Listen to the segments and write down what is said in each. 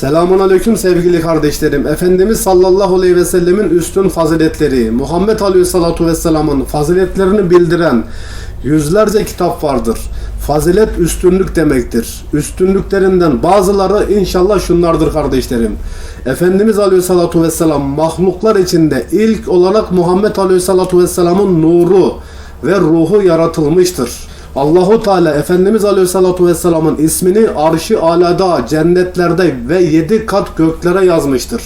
Selamun Aleyküm sevgili kardeşlerim. Efendimiz sallallahu aleyhi ve sellemin üstün faziletleri, Muhammed aleyhissalatu vesselamın faziletlerini bildiren yüzlerce kitap vardır. Fazilet üstünlük demektir. Üstünlüklerinden bazıları inşallah şunlardır kardeşlerim. Efendimiz aleyhissalatu vesselam mahluklar içinde ilk olarak Muhammed aleyhissalatu vesselamın nuru ve ruhu yaratılmıştır. Allahu Teala Efendimiz Aleyhissalatu Vesselam'ın ismini arşı alada, cennetlerde ve yedi kat göklere yazmıştır.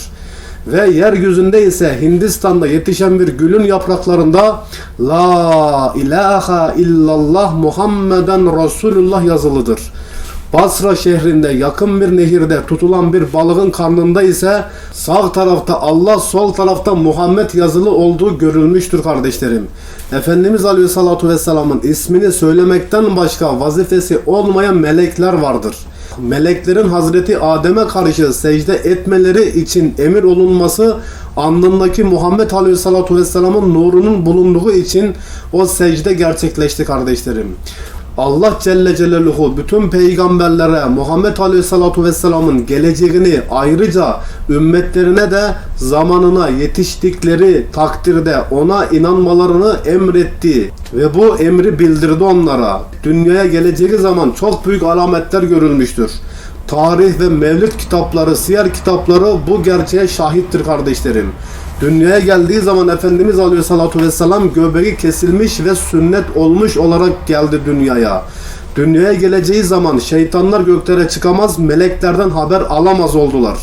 Ve yeryüzünde ise Hindistan'da yetişen bir gülün yapraklarında La ilahe illallah Muhammeden Resulullah yazılıdır. Basra şehrinde yakın bir nehirde tutulan bir balığın karnında ise sağ tarafta Allah, sol tarafta Muhammed yazılı olduğu görülmüştür kardeşlerim. Efendimiz Aleyhissalatu Vesselam'ın ismini söylemekten başka vazifesi olmayan melekler vardır. Meleklerin Hazreti Adem'e karşı secde etmeleri için emir olunması alnındaki Muhammed Aleyhissalatu Vesselam'ın nurunun bulunduğu için o secde gerçekleşti kardeşlerim. Allah Celle Celaluhu bütün peygamberlere Muhammed Aleyhissalatu Vesselam'ın geleceğini ayrıca ümmetlerine de zamanına yetiştikleri takdirde ona inanmalarını emretti ve bu emri bildirdi onlara. Dünyaya geleceği zaman çok büyük alametler görülmüştür. Tarih ve mevlid kitapları, siyer kitapları bu gerçeğe şahittir kardeşlerim. Dünyaya geldiği zaman Efendimiz Aleyhisselatü Vesselam göbeği kesilmiş ve sünnet olmuş olarak geldi dünyaya. Dünyaya geleceği zaman şeytanlar göklere çıkamaz, meleklerden haber alamaz oldular.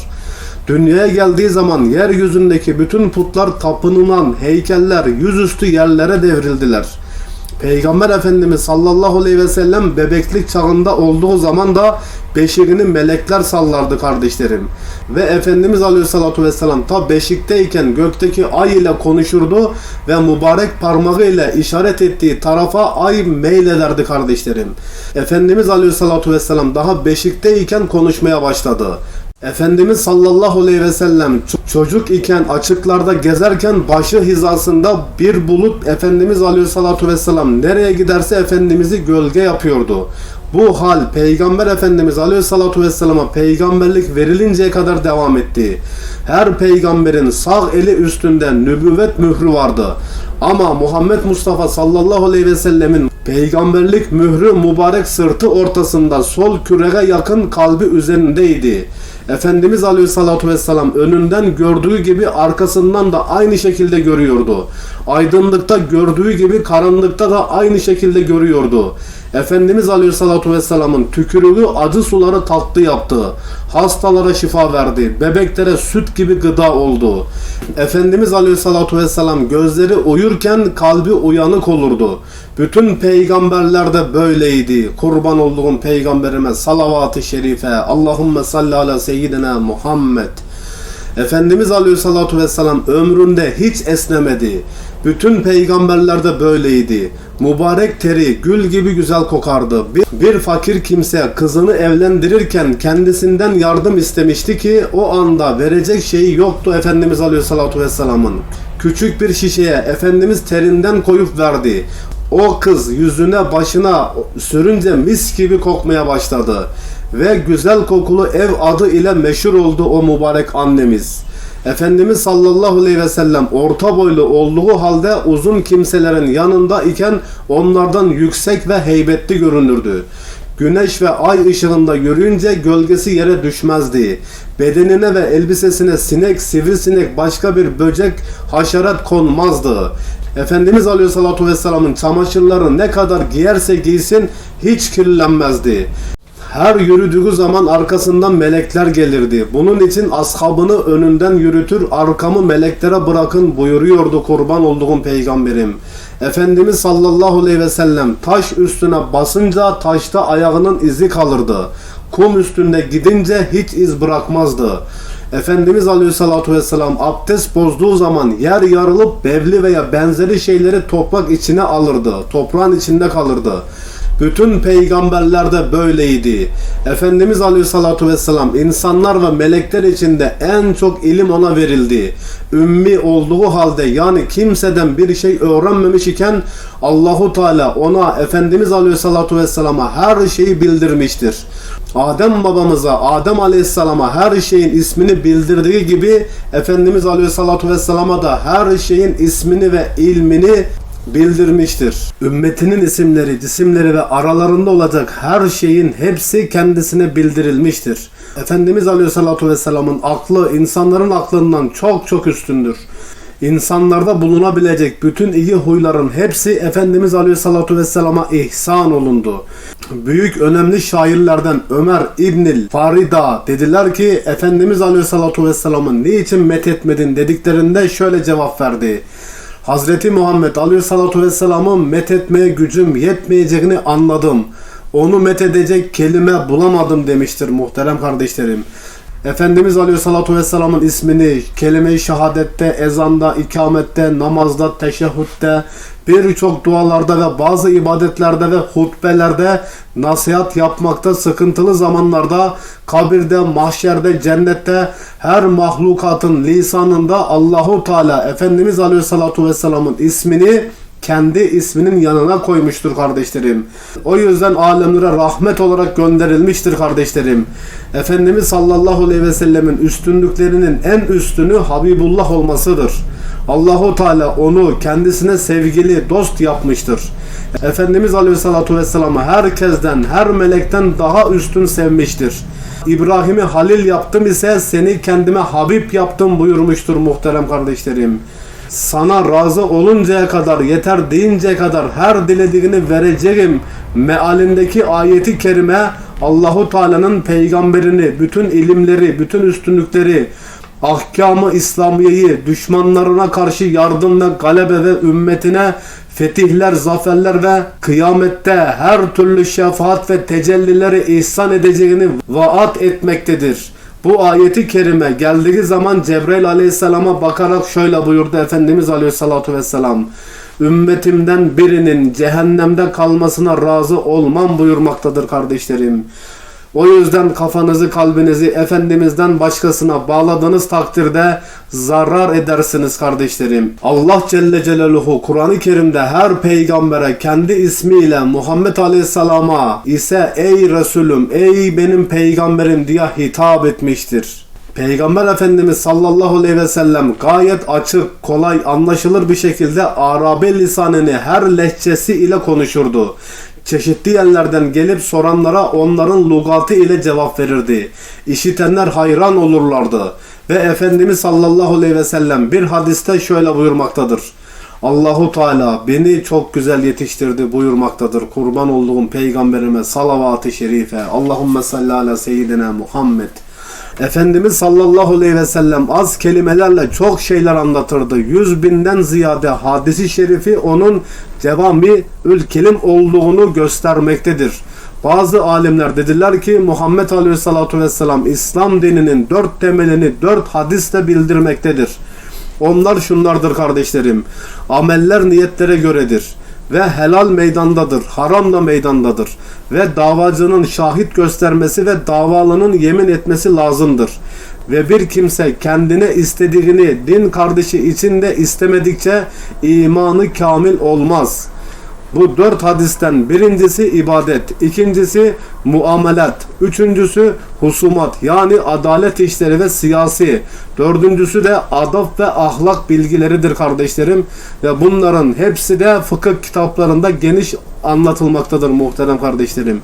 Dünyaya geldiği zaman yeryüzündeki bütün putlar tapınılan heykeller yüzüstü yerlere devrildiler. Peygamber Efendimiz sallallahu aleyhi ve sellem bebeklik çağında olduğu zaman da beşiğini melekler sallardı kardeşlerim. Ve Efendimiz aleyhissalatu vesselam ta beşikteyken gökteki ay ile konuşurdu ve mübarek parmağı ile işaret ettiği tarafa ay meylederdi kardeşlerim. Efendimiz aleyhissalatu vesselam daha beşikteyken konuşmaya başladı. Efendimiz sallallahu aleyhi ve sellem çocuk iken açıklarda gezerken başı hizasında bir bulut Efendimiz aleyhissalatu vesselam nereye giderse Efendimiz'i gölge yapıyordu. Bu hal Peygamber Efendimiz aleyhissalatu vesselama peygamberlik verilinceye kadar devam etti. Her peygamberin sağ eli üstünde nübüvvet mührü vardı. Ama Muhammed Mustafa sallallahu aleyhi ve sellemin peygamberlik mührü mübarek sırtı ortasında sol küreye yakın kalbi üzerindeydi. Efendimiz Aleyhissalatu Vesselam önünden gördüğü gibi arkasından da aynı şekilde görüyordu. Aydınlıkta gördüğü gibi karanlıkta da aynı şekilde görüyordu. Efendimiz Aleyhissalatu Vesselam'ın tükürüğü acı suları tatlı yaptı. Hastalara şifa verdi. Bebeklere süt gibi gıda oldu. Efendimiz Aleyhissalatu Vesselam gözleri uyurken kalbi uyanık olurdu. Bütün peygamberler de böyleydi. Kurban olduğum peygamberime salavat-ı şerife. Allahümme salli ala seyyidina Muhammed. Efendimiz Aleyhissalatu Vesselam ömründe hiç esnemedi. Bütün peygamberler de böyleydi. Mübarek teri gül gibi güzel kokardı. Bir, bir fakir kimse kızını evlendirirken kendisinden yardım istemişti ki o anda verecek şeyi yoktu Efendimiz Aleyhissalatu Vesselam'ın. Küçük bir şişeye Efendimiz terinden koyup verdi. O kız yüzüne başına sürünce mis gibi kokmaya başladı. Ve güzel kokulu ev adı ile meşhur oldu o mübarek annemiz. Efendimiz sallallahu aleyhi ve sellem orta boylu olduğu halde uzun kimselerin yanında iken onlardan yüksek ve heybetli görünürdü. Güneş ve ay ışığında yürüyünce gölgesi yere düşmezdi. Bedenine ve elbisesine sinek, sivrisinek, başka bir böcek, haşerat konmazdı. Efendimiz Aleyhisselatü Vesselam'ın çamaşırları ne kadar giyerse giysin hiç kirlenmezdi. Her yürüdüğü zaman arkasından melekler gelirdi. Bunun için ashabını önünden yürütür, arkamı meleklere bırakın buyuruyordu kurban olduğum peygamberim. Efendimiz sallallahu aleyhi ve sellem taş üstüne basınca taşta ayağının izi kalırdı. Kum üstünde gidince hiç iz bırakmazdı. Efendimiz Aleyhisselatü Vesselam abdest bozduğu zaman yer yarılıp bevli veya benzeri şeyleri toprak içine alırdı. Toprağın içinde kalırdı. Bütün peygamberler de böyleydi. Efendimiz Aleyhissalatu Vesselam insanlar ve melekler içinde en çok ilim ona verildi. Ümmi olduğu halde yani kimseden bir şey öğrenmemiş iken Allahu Teala ona Efendimiz Aleyhissalatu Vesselam'a her şeyi bildirmiştir. Adem babamıza, Adem Aleyhisselam'a her şeyin ismini bildirdiği gibi Efendimiz Aleyhissalatu Vesselam'a da her şeyin ismini ve ilmini bildirmiştir. Ümmetinin isimleri, cisimleri ve aralarında olacak her şeyin hepsi kendisine bildirilmiştir. Efendimiz Aleyhissalatu Vesselam'ın aklı insanların aklından çok çok üstündür. İnsanlarda bulunabilecek bütün iyi huyların hepsi Efendimiz Aleyhissalatu Vesselam'a ihsan olundu. Büyük önemli şairlerden Ömer İbnil Farida dediler ki Efendimiz Aleyhissalatu Vesselam'ı niçin methetmedin dediklerinde şöyle cevap verdi. Hazreti Muhammed Aleyhissalatu Vesselam'ı methetmeye gücüm yetmeyeceğini anladım. Onu methedecek kelime bulamadım demiştir muhterem kardeşlerim. Efendimiz Aleyhissalatu Vesselam'ın ismini kelime-i şehadette, ezanda, ikamette, namazda, teşehhütte, birçok dualarda ve bazı ibadetlerde ve hutbelerde nasihat yapmakta sıkıntılı zamanlarda, kabirde, mahşerde, cennette her mahlukatın lisanında Allahu Teala Efendimiz Aleyhissalatu Vesselam'ın ismini kendi isminin yanına koymuştur kardeşlerim. O yüzden alemlere rahmet olarak gönderilmiştir kardeşlerim. Efendimiz sallallahu aleyhi ve sellemin üstünlüklerinin en üstünü Habibullah olmasıdır. Allahu Teala onu kendisine sevgili dost yapmıştır. Efendimiz aleyhissalatu vesselam'ı herkesten, her melekten daha üstün sevmiştir. İbrahim'i halil yaptım ise seni kendime Habib yaptım buyurmuştur muhterem kardeşlerim sana razı oluncaya kadar, yeter deyinceye kadar her dilediğini vereceğim mealindeki ayeti kerime Allahu Teala'nın peygamberini, bütün ilimleri, bütün üstünlükleri, ahkamı İslamiyeyi düşmanlarına karşı yardım ve galebe ve ümmetine fetihler, zaferler ve kıyamette her türlü şefaat ve tecellileri ihsan edeceğini vaat etmektedir. Bu ayeti kerime geldiği zaman Cebrail aleyhisselama bakarak şöyle buyurdu Efendimiz aleyhissalatu vesselam. Ümmetimden birinin cehennemde kalmasına razı olmam buyurmaktadır kardeşlerim. O yüzden kafanızı kalbinizi Efendimiz'den başkasına bağladığınız takdirde zarar edersiniz kardeşlerim. Allah Celle Celaluhu Kur'an-ı Kerim'de her peygambere kendi ismiyle Muhammed Aleyhisselam'a ise ey Resulüm ey benim peygamberim diye hitap etmiştir. Peygamber Efendimiz sallallahu aleyhi ve sellem gayet açık, kolay, anlaşılır bir şekilde Arabi lisanını her lehçesi ile konuşurdu çeşitli yerlerden gelip soranlara onların lugatı ile cevap verirdi. İşitenler hayran olurlardı. Ve Efendimiz sallallahu aleyhi ve sellem bir hadiste şöyle buyurmaktadır. Allahu Teala beni çok güzel yetiştirdi buyurmaktadır. Kurban olduğum peygamberime salavat-ı şerife. Allahumme salli ala seyyidina Muhammed. Efendimiz sallallahu aleyhi ve sellem az kelimelerle çok şeyler anlatırdı. Yüz binden ziyade hadisi şerifi onun cevami ülkelim olduğunu göstermektedir. Bazı alimler dediler ki Muhammed aleyhissalatu vesselam İslam dininin dört temelini dört hadiste bildirmektedir. Onlar şunlardır kardeşlerim. Ameller niyetlere göredir ve helal meydandadır, haram da meydandadır ve davacının şahit göstermesi ve davalının yemin etmesi lazımdır. Ve bir kimse kendine istediğini din kardeşi içinde istemedikçe imanı kamil olmaz.'' Bu dört hadisten birincisi ibadet, ikincisi muamelat, üçüncüsü husumat yani adalet işleri ve siyasi, dördüncüsü de adab ve ahlak bilgileridir kardeşlerim ve bunların hepsi de fıkıh kitaplarında geniş anlatılmaktadır muhterem kardeşlerim.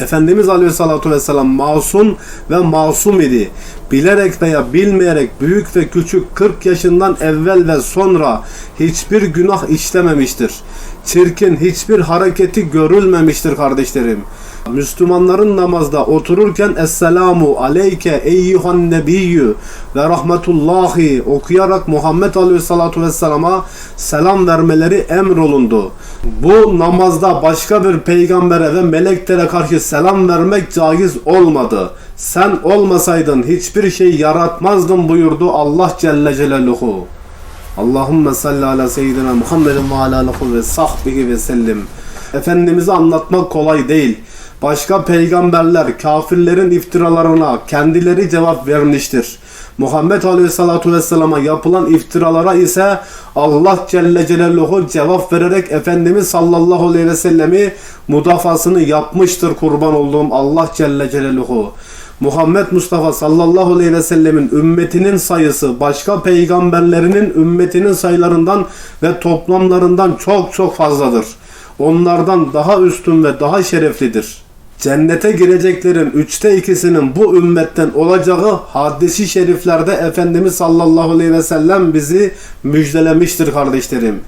Efendimiz Aleyhissalatu Vesselam masum ve masum idi. Bilerek veya bilmeyerek büyük ve küçük 40 yaşından evvel ve sonra hiçbir günah işlememiştir. Çirkin hiçbir hareketi görülmemiştir kardeşlerim. Müslümanların namazda otururken Esselamu aleyke eyyuhan nebiyyü ve rahmetullahi okuyarak Muhammed Aleyhissalatu Vesselam'a selam vermeleri emrolundu. Bu namazda başka bir peygambere ve meleklere karşı selam vermek caiz olmadı. Sen olmasaydın hiçbir şey yaratmazdın buyurdu Allah Celle Celaluhu. Allahümme salli ala seyyidina Muhammedin ve ala alihi ve sahbihi ve sellim. Efendimiz'i anlatmak kolay değil. Başka peygamberler kafirlerin iftiralarına kendileri cevap vermiştir. Muhammed Aleyhisselatü Vesselam'a yapılan iftiralara ise Allah Celle Celaluhu cevap vererek Efendimiz sallallahu aleyhi ve mudafasını yapmıştır kurban olduğum Allah Celle Celaluhu. Muhammed Mustafa sallallahu aleyhi ve sellemin ümmetinin sayısı başka peygamberlerinin ümmetinin sayılarından ve toplamlarından çok çok fazladır. Onlardan daha üstün ve daha şereflidir. Cennete gireceklerin üçte ikisinin bu ümmetten olacağı hadisi şeriflerde Efendimiz sallallahu aleyhi ve sellem bizi müjdelemiştir kardeşlerim.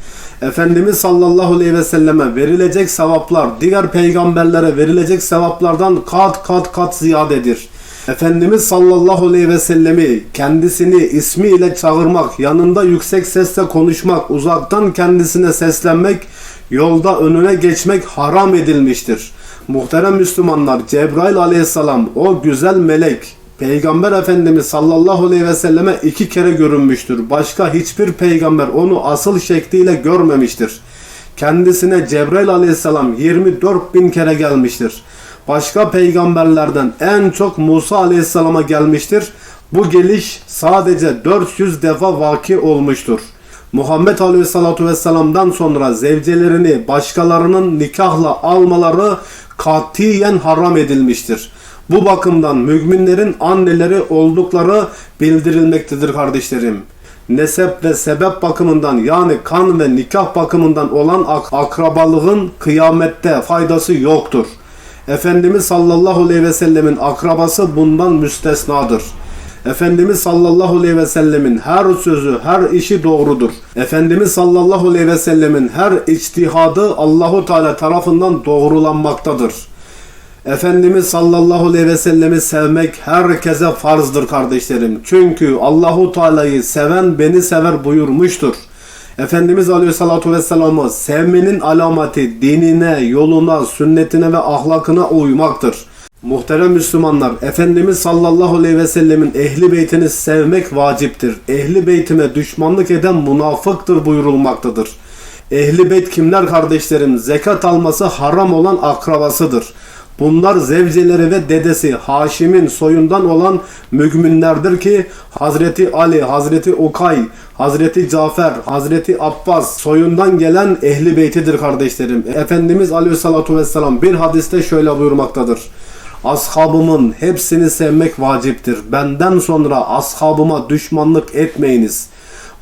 Efendimiz sallallahu aleyhi ve selleme verilecek sevaplar diğer peygamberlere verilecek sevaplardan kat kat kat ziyadedir. Efendimiz sallallahu aleyhi ve sellemi kendisini ismiyle çağırmak, yanında yüksek sesle konuşmak, uzaktan kendisine seslenmek, yolda önüne geçmek haram edilmiştir. Muhterem Müslümanlar Cebrail aleyhisselam o güzel melek Peygamber Efendimiz sallallahu aleyhi ve selleme iki kere görünmüştür. Başka hiçbir peygamber onu asıl şekliyle görmemiştir. Kendisine Cebrail aleyhisselam 24 bin kere gelmiştir. Başka peygamberlerden en çok Musa aleyhisselama gelmiştir. Bu geliş sadece 400 defa vaki olmuştur. Muhammed Aleyhisselatü Vesselam'dan sonra zevcelerini başkalarının nikahla almaları katiyen haram edilmiştir. Bu bakımdan müminlerin anneleri oldukları bildirilmektedir kardeşlerim. Nesep ve sebep bakımından yani kan ve nikah bakımından olan ak- akrabalığın kıyamette faydası yoktur. Efendimiz sallallahu aleyhi ve sellemin akrabası bundan müstesnadır. Efendimiz sallallahu aleyhi ve sellemin her sözü, her işi doğrudur. Efendimiz sallallahu aleyhi ve sellemin her içtihadı Allahu Teala tarafından doğrulanmaktadır. Efendimiz sallallahu aleyhi ve sellemi sevmek herkese farzdır kardeşlerim. Çünkü Allahu Teala'yı seven beni sever buyurmuştur. Efendimiz Aleyhisselatü Vesselam'ı sevmenin alameti dinine, yoluna, sünnetine ve ahlakına uymaktır. Muhterem Müslümanlar, Efendimiz sallallahu aleyhi ve sellemin ehli beytini sevmek vaciptir. Ehli beytime düşmanlık eden münafıktır buyurulmaktadır. Ehli beyt kimler kardeşlerim? Zekat alması haram olan akrabasıdır. Bunlar zevceleri ve dedesi Haşim'in soyundan olan müminlerdir ki Hazreti Ali, Hazreti Ukay, Hazreti Cafer, Hazreti Abbas soyundan gelen ehli beytidir kardeşlerim. Efendimiz Aleyhissalatu vesselam bir hadiste şöyle buyurmaktadır. Ashabımın hepsini sevmek vaciptir. Benden sonra ashabıma düşmanlık etmeyiniz.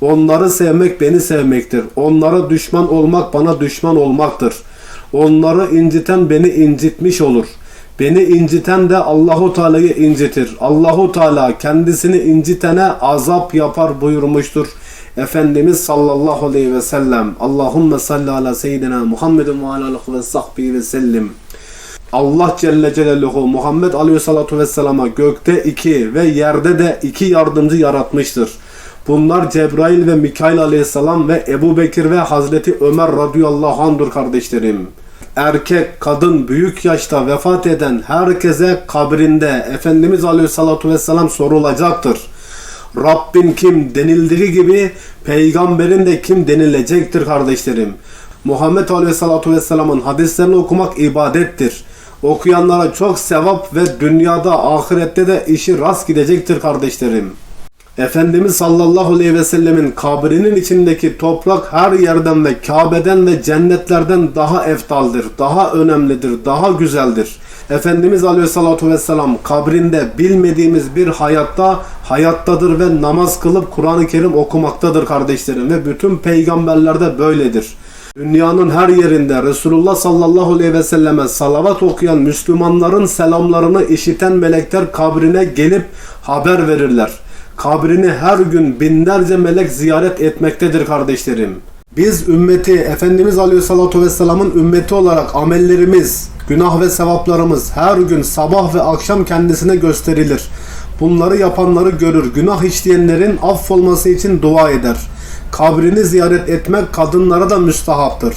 Onları sevmek beni sevmektir. Onlara düşman olmak bana düşman olmaktır. Onları inciten beni incitmiş olur. Beni inciten de Allahu Teala'yı incitir. Allahu Teala kendisini incitene azap yapar buyurmuştur. Efendimiz sallallahu aleyhi ve sellem. Allahumme salli ala seyyidina Muhammedin ve ala alihi ve sahbihi ve sellim. Allah Celle Celaluhu Muhammed Aleyhissalatu Vesselam'a gökte iki ve yerde de iki yardımcı yaratmıştır. Bunlar Cebrail ve Mikail Aleyhisselam ve Ebu Bekir ve Hazreti Ömer radıyallahu anh'dur kardeşlerim. Erkek, kadın, büyük yaşta vefat eden herkese kabrinde Efendimiz Aleyhissalatu Vesselam sorulacaktır. Rabbin kim denildiği gibi peygamberin de kim denilecektir kardeşlerim. Muhammed Aleyhissalatu Vesselam'ın hadislerini okumak ibadettir. Okuyanlara çok sevap ve dünyada ahirette de işi rast gidecektir kardeşlerim. Efendimiz sallallahu aleyhi ve sellemin kabrinin içindeki toprak her yerden ve Kabe'den ve cennetlerden daha eftaldir, daha önemlidir, daha güzeldir. Efendimiz aleyhissalatu vesselam kabrinde bilmediğimiz bir hayatta hayattadır ve namaz kılıp Kur'an-ı Kerim okumaktadır kardeşlerim ve bütün peygamberlerde böyledir. Dünyanın her yerinde Resulullah sallallahu aleyhi ve selleme salavat okuyan Müslümanların selamlarını işiten melekler kabrine gelip haber verirler. Kabrini her gün binlerce melek ziyaret etmektedir kardeşlerim. Biz ümmeti Efendimiz Aleyhisselatü Vesselam'ın ümmeti olarak amellerimiz, günah ve sevaplarımız her gün sabah ve akşam kendisine gösterilir. Bunları yapanları görür. Günah işleyenlerin affolması için dua eder. Kabrini ziyaret etmek kadınlara da müstahaptır.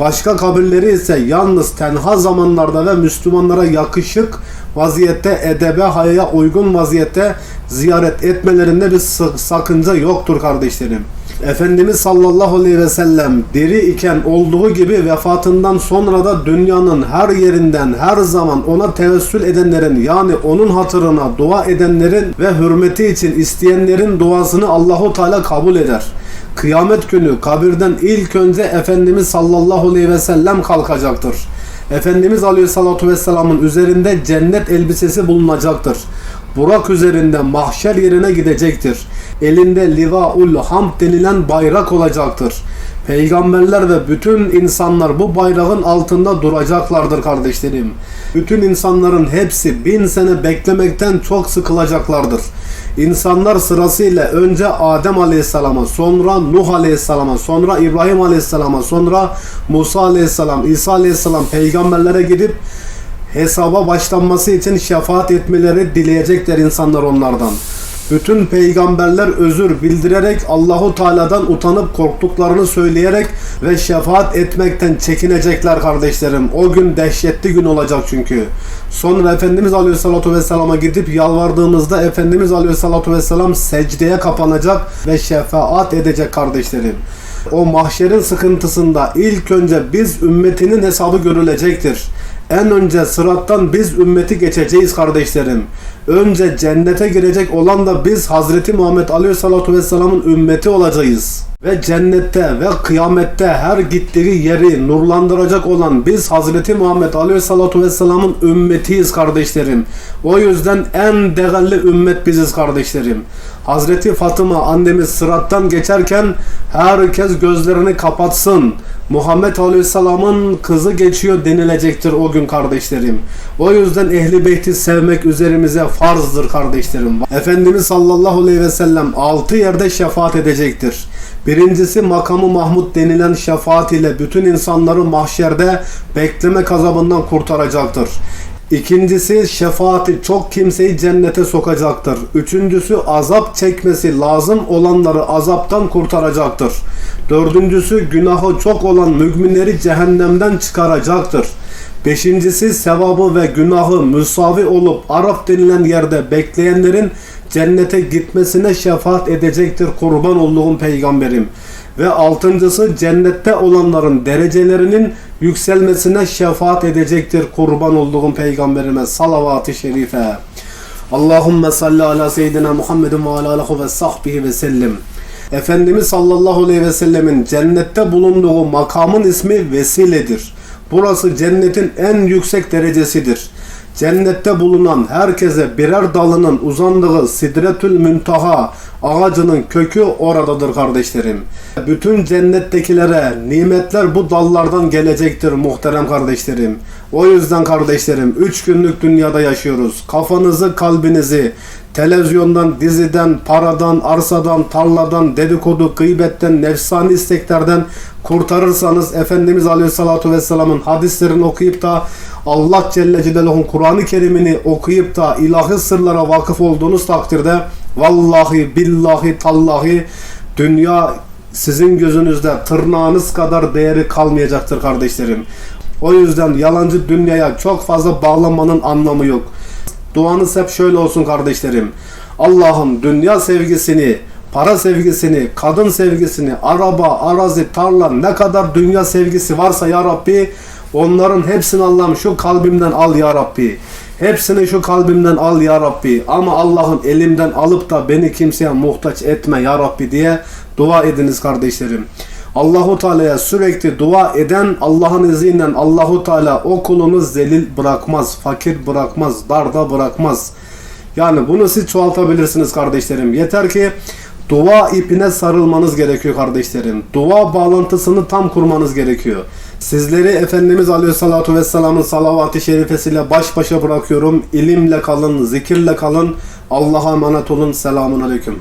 Başka kabirleri ise yalnız tenha zamanlarda ve Müslümanlara yakışık vaziyette, edebe, hayaya uygun vaziyette ziyaret etmelerinde bir sakınca yoktur kardeşlerim. Efendimiz sallallahu aleyhi ve sellem diri iken olduğu gibi vefatından sonra da dünyanın her yerinden her zaman ona tevessül edenlerin yani onun hatırına dua edenlerin ve hürmeti için isteyenlerin duasını Allahu Teala kabul eder. Kıyamet günü kabirden ilk önce Efendimiz sallallahu aleyhi ve sellem kalkacaktır. Efendimiz aleyhissalatu vesselamın üzerinde cennet elbisesi bulunacaktır. Burak üzerinde mahşer yerine gidecektir. Elinde livaul hamd denilen bayrak olacaktır. Peygamberler ve bütün insanlar bu bayrağın altında duracaklardır kardeşlerim. Bütün insanların hepsi bin sene beklemekten çok sıkılacaklardır. İnsanlar sırasıyla önce Adem Aleyhisselam'a, sonra Nuh Aleyhisselam'a, sonra İbrahim Aleyhisselam'a, sonra Musa Aleyhisselam, İsa Aleyhisselam peygamberlere gidip hesaba başlanması için şefaat etmeleri dileyecekler insanlar onlardan. Bütün peygamberler özür bildirerek Allahu Teala'dan utanıp korktuklarını söyleyerek ve şefaat etmekten çekinecekler kardeşlerim. O gün dehşetli gün olacak çünkü. Sonra Efendimiz Aleyhisselatü Vesselam'a gidip yalvardığımızda Efendimiz Aleyhisselatü Vesselam secdeye kapanacak ve şefaat edecek kardeşlerim. O mahşerin sıkıntısında ilk önce biz ümmetinin hesabı görülecektir. En önce sırattan biz ümmeti geçeceğiz kardeşlerim. Önce cennete girecek olan da biz Hazreti Muhammed Aleyhisselatü Vesselam'ın ümmeti olacağız. Ve cennette ve kıyamette her gittiği yeri nurlandıracak olan biz Hazreti Muhammed Aleyhisselatü Vesselam'ın ümmetiyiz kardeşlerim. O yüzden en değerli ümmet biziz kardeşlerim. Hazreti Fatıma annemiz sırattan geçerken herkes gözlerini kapatsın. Muhammed Aleyhisselam'ın kızı geçiyor denilecektir o gün kardeşlerim. O yüzden Ehli Beyti sevmek üzerimize farzdır kardeşlerim. Efendimiz sallallahu aleyhi ve sellem altı yerde şefaat edecektir. Birincisi makamı Mahmud denilen şefaat ile bütün insanları mahşerde bekleme kazabından kurtaracaktır. İkincisi şefaati çok kimseyi cennete sokacaktır. Üçüncüsü azap çekmesi lazım olanları azaptan kurtaracaktır. Dördüncüsü günahı çok olan müminleri cehennemden çıkaracaktır. Beşincisi sevabı ve günahı müsavi olup Araf denilen yerde bekleyenlerin cennete gitmesine şefaat edecektir kurban olduğum peygamberim. Ve altıncısı cennette olanların derecelerinin yükselmesine şefaat edecektir kurban olduğum peygamberime salavat-ı şerife. Allahümme salli ala seyyidina Muhammedin ve ala alihi ve sahbihi ve sellim. Efendimiz sallallahu aleyhi ve sellemin cennette bulunduğu makamın ismi vesiledir. Burası cennetin en yüksek derecesidir. Cennette bulunan herkese birer dalının uzandığı Sidretül Müntaha ağacının kökü oradadır kardeşlerim. Bütün cennettekilere nimetler bu dallardan gelecektir muhterem kardeşlerim. O yüzden kardeşlerim 3 günlük dünyada yaşıyoruz. Kafanızı, kalbinizi televizyondan, diziden, paradan, arsadan, tarladan, dedikodu, gıybetten, nefsani isteklerden kurtarırsanız Efendimiz Aleyhisselatü Vesselam'ın hadislerini okuyup da Allah Celle Celaluhu'nun Kur'an-ı Kerim'ini okuyup da ilahi sırlara vakıf olduğunuz takdirde vallahi billahi tallahi dünya sizin gözünüzde tırnağınız kadar değeri kalmayacaktır kardeşlerim. O yüzden yalancı dünyaya çok fazla bağlanmanın anlamı yok. Duanız hep şöyle olsun kardeşlerim. Allah'ım dünya sevgisini, para sevgisini, kadın sevgisini, araba, arazi, tarla ne kadar dünya sevgisi varsa ya Rabbi onların hepsini Allah'ım şu kalbimden al ya Rabbi. Hepsini şu kalbimden al ya Rabbi. Ama Allah'ım elimden alıp da beni kimseye muhtaç etme ya Rabbi diye dua ediniz kardeşlerim. Allahu Teala'ya sürekli dua eden Allah'ın izniyle Allahu Teala o kulunu zelil bırakmaz, fakir bırakmaz, darda bırakmaz. Yani bunu siz çoğaltabilirsiniz kardeşlerim. Yeter ki dua ipine sarılmanız gerekiyor kardeşlerim. Dua bağlantısını tam kurmanız gerekiyor. Sizleri Efendimiz Aleyhisselatü Vesselam'ın salavat-ı şerifesiyle baş başa bırakıyorum. İlimle kalın, zikirle kalın. Allah'a emanet olun. Selamun Aleyküm.